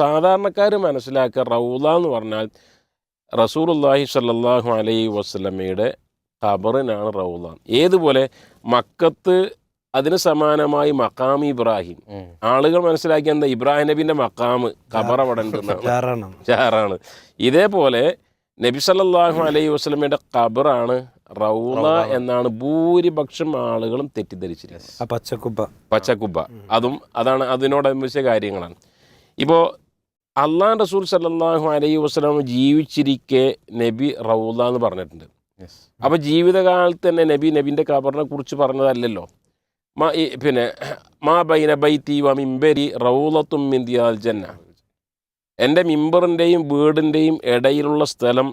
സാധാരണക്കാർ മനസ്സിലാക്കുക റൗദ എന്ന് പറഞ്ഞാൽ റസൂലുള്ളാഹി സല്ലാഹു അലൈ വസ്ലമയുടെ ഖബറിനാണ് റൗദ ഏതുപോലെ? മക്കത്ത് അതിന് സമാനമായി മക്കാം ഇബ്രാഹിം. ആളുകൾ മനസ്സിലാക്കിയ എന്താ? ഇബ്രാഹിം നബിന്റെ മക്കാമ് ജാറാണ് ജാറാണ് ഇതേപോലെ നബി സല്ലാഹു അലൈഹി വസ്ലമയുടെ ഖബറാണ് റൗള എന്നാണ് ഭൂരിപക്ഷം ആളുകളും തെറ്റിദ്ധരിച്ചിരിക്കുന്നത്. ആ പച്ചക്കുപ്പ. പച്ചക്കുബ്ബ അതും അതാണ് അതിനോടനുബന്ധിച്ച കാര്യങ്ങളാണ്. ഇപ്പോൾ അള്ളാഹ് റസൂൽ സല്ലാഹു അലൈഹി വസ്ലാം ജീവിച്ചിരിക്കെ നബി റൗല എന്ന് പറഞ്ഞിട്ടുണ്ട്. അപ്പോൾ ജീവിതകാലത്ത് തന്നെ നബി നബിന്റെ ഖബറിനെ കുറിച്ച് പറഞ്ഞതല്ലല്ലോ. മാ പിന്നെ മാ ബൈന ബൈത്തി വ മിംബരി റൗലത്തും മിന്തിയാൽ ജന്ന. എന്റെ മിമ്പറിന്റെയും വീടിന്റെയും ഇടയിലുള്ള സ്ഥലം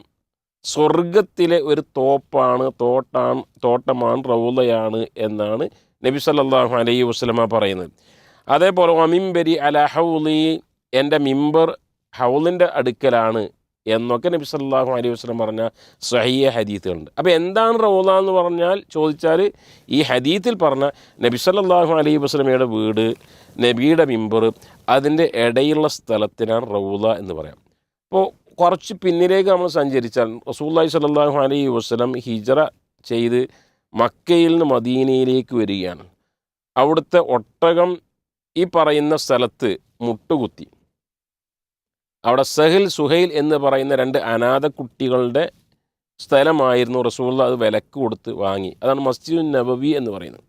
സ്വർഗത്തിലെ ഒരു തോപ്പാണ് തോട്ടാണ് തോട്ടമാണ് റൗലയാണ് എന്നാണ് നബി സല്ലാഹു അലൈഹി വസ്ലമ പറയുന്നത്. അതേപോലെ വമിംബരി അല ഹൗലി എന്റെ മിമ്പർ ഹൗലിന്റെ അടുക്കലാണ് എന്നൊക്കെ നബി സല്ലല്ലാഹു അലൈഹി വസ്ലം പറഞ്ഞ സഹിയ ഹദീത്തുകളുണ്ട് അപ്പോൾ എന്താണ് റൗല എന്ന് പറഞ്ഞാൽ ചോദിച്ചാൽ ഈ ഹദീത്തിൽ പറഞ്ഞ നബി സല്ലാഹു അലൈഹി വസ്ലമയുടെ വീട് നബിയുടെ മിമ്പർ അതിന്റെ ഇടയിലുള്ള സ്ഥലത്തിനാണ് റൗല എന്ന് പറയാം. അപ്പോൾ കുറച്ച് പിന്നിലേക്ക് നമ്മൾ സഞ്ചരിച്ചാൽ റസൂല്ലായി സല്ലാഹു അലൈഹി വസ്ലം ഹിജറ ചെയ്ത് മക്കയിൽ നിന്ന് മദീനയിലേക്ക് വരികയാണ്. അവിടുത്തെ ഒട്ടകം ഈ പറയുന്ന സ്ഥലത്ത് മുട്ടുകുത്തി. അവിടെ സഹിൽ സുഹൈൽ എന്ന് പറയുന്ന രണ്ട് അനാഥ കുട്ടികളുടെ സ്ഥലമായിരുന്നു റസൂള്ള അത് വിലക്ക് കൊടുത്ത് വാങ്ങി. അതാണ് മസ്ജിദ് നബവി എന്ന് പറയുന്നത്.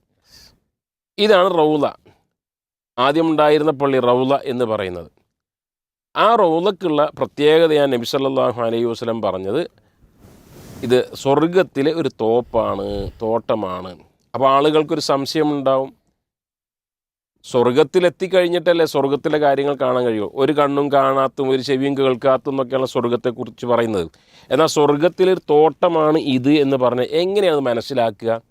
ഇതാണ് റൗല ആദ്യമുണ്ടായിരുന്ന പള്ളി റൗല എന്ന് പറയുന്നത്. ആ റൗലക്കുള്ള പ്രത്യേകതയാണ് നബി സല്ലാഹു അലൈഹി വസ്ലം പറഞ്ഞത്. ഇത് സ്വർഗത്തിലെ ഒരു തോപ്പാണ് തോട്ടമാണ്. അപ്പോൾ ആളുകൾക്കൊരു സംശയമുണ്ടാവും. സ്വർഗത്തിലെത്തിക്കഴിഞ്ഞിട്ടല്ലേ സ്വർഗത്തിലെ കാര്യങ്ങൾ കാണാൻ കഴിയുമോ ഒരു കണ്ണും കാണാത്തും ഒരു ചെവിയും കേൾക്കാത്തും എന്നൊക്കെയുള്ള സ്വർഗത്തെക്കുറിച്ച് പറയുന്നത്. എന്നാൽ സ്വർഗത്തിലൊരു തോട്ടമാണ് ഇത് എന്ന് പറഞ്ഞ് എങ്ങനെയാണ് മനസ്സിലാക്കുക?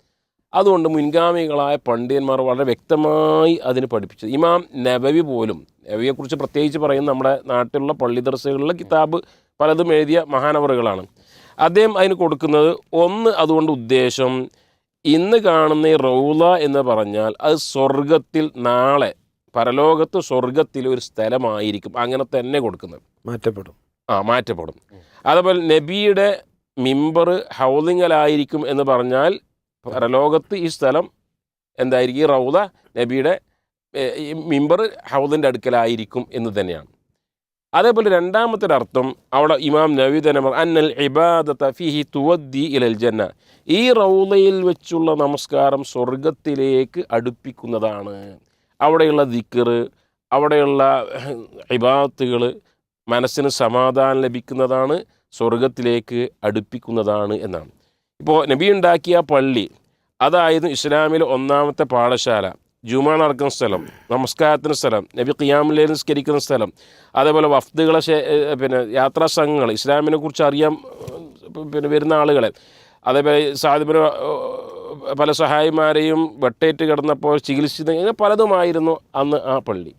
അതുകൊണ്ട് മുൻഗാമികളായ പണ്ഡിതന്മാർ വളരെ വ്യക്തമായി അതിന് പഠിപ്പിച്ചത് ഇമാം നബവി പോലും നബവിയെക്കുറിച്ച് പ്രത്യേകിച്ച് പറയുന്ന നമ്മുടെ നാട്ടിലുള്ള പള്ളി ദർസകളിലെ കിതാബ് പലതും എഴുതിയ മഹാനവറുകളാണ്. അദ്ദേഹം അതിന് കൊടുക്കുന്നത് ഒന്ന് അതുകൊണ്ട് ഉദ്ദേശം ഇന്ന് കാണുന്ന ഈ റൗല എന്ന് പറഞ്ഞാൽ അത് സ്വർഗത്തിൽ നാളെ പരലോകത്ത് സ്വർഗത്തിൽ ഒരു സ്ഥലമായിരിക്കും. അങ്ങനെ തന്നെ കൊടുക്കുന്നത്. മാറ്റപ്പെടും. ആ മാറ്റപ്പെടും. അതുപോലെ നബിയുടെ മിമ്പർ ഹൗലിങ്ങലായിരിക്കും എന്ന് പറഞ്ഞാൽ പരലോകത്ത് ഈ സ്ഥലം എന്തായിരിക്കും? ഈ റൗദ നബിയുടെ മിമ്പർ ഹൗദിന്റെ അടുക്കലായിരിക്കും എന്ന് തന്നെയാണ്. അതേപോലെ രണ്ടാമത്തെ ഒരു അർത്ഥം അവിടെ ഇമാം പറ അന്നൽ ഇബാദത്ത ഫിഹി തുവദ്ദി ഇലൽ ജന്ന. ഈ റൗലയിൽ വെച്ചുള്ള നമസ്കാരം സ്വർഗത്തിലേക്ക് അടുപ്പിക്കുന്നതാണ്. അവിടെയുള്ള ദിക്കറ് അവിടെയുള്ള ഇബാദത്തുകൾ മനസ്സിന് സമാധാനം ലഭിക്കുന്നതാണ് സ്വർഗത്തിലേക്ക് അടുപ്പിക്കുന്നതാണ് എന്നാണ്. ഇപ്പോൾ നബി ഉണ്ടാക്കിയ പള്ളി അതായിരുന്നു ഇസ്ലാമിലെ ഒന്നാമത്തെ പാഠശാല. ജുമാ നടക്കുന്ന സ്ഥലം നമസ്കാരത്തിന് സ്ഥലം നബി ഖിയാമിലെ നിസ്കരിക്കുന്ന സ്ഥലം അതേപോലെ വഫ്തുകളെ പിന്നെ യാത്രാ സംഘങ്ങൾ ഇസ്ലാമിനെ കുറിച്ച് അറിയാൻ പിന്നെ വരുന്ന ആളുകളെ അതേപോലെ സാധിപ്പിന് പല സഹായിമാരെയും വെട്ടേറ്റ് കിടന്നപ്പോൾ ചികിത്സിച്ച ഇങ്ങനെ പലതുമായിരുന്നു അന്ന് ആ പള്ളി.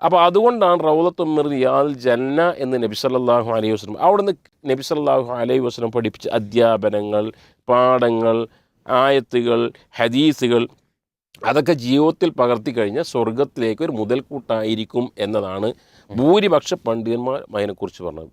അപ്പോൾ അതുകൊണ്ടാണ് റൗലത്തുമ്മിർ യാൽ ജന്ന എന്ന് നബി സല്ലല്ലാഹു അലൈഹി വസ്ലം അവിടുന്ന് നബി സല്ലല്ലാഹു അലൈഹി വസ്ലം പഠിപ്പിച്ച അധ്യാപനങ്ങൾ പാഠങ്ങൾ ആയത്തുകൾ ഹദീസുകൾ അതൊക്കെ ജീവിതത്തിൽ പകർത്തി കഴിഞ്ഞാൽ സ്വർഗത്തിലേക്ക് ഒരു മുതൽക്കൂട്ടായിരിക്കും എന്നതാണ് ഭൂരിപക്ഷ പണ്ഡിതന്മാർ അതിനെക്കുറിച്ച് പറഞ്ഞത്.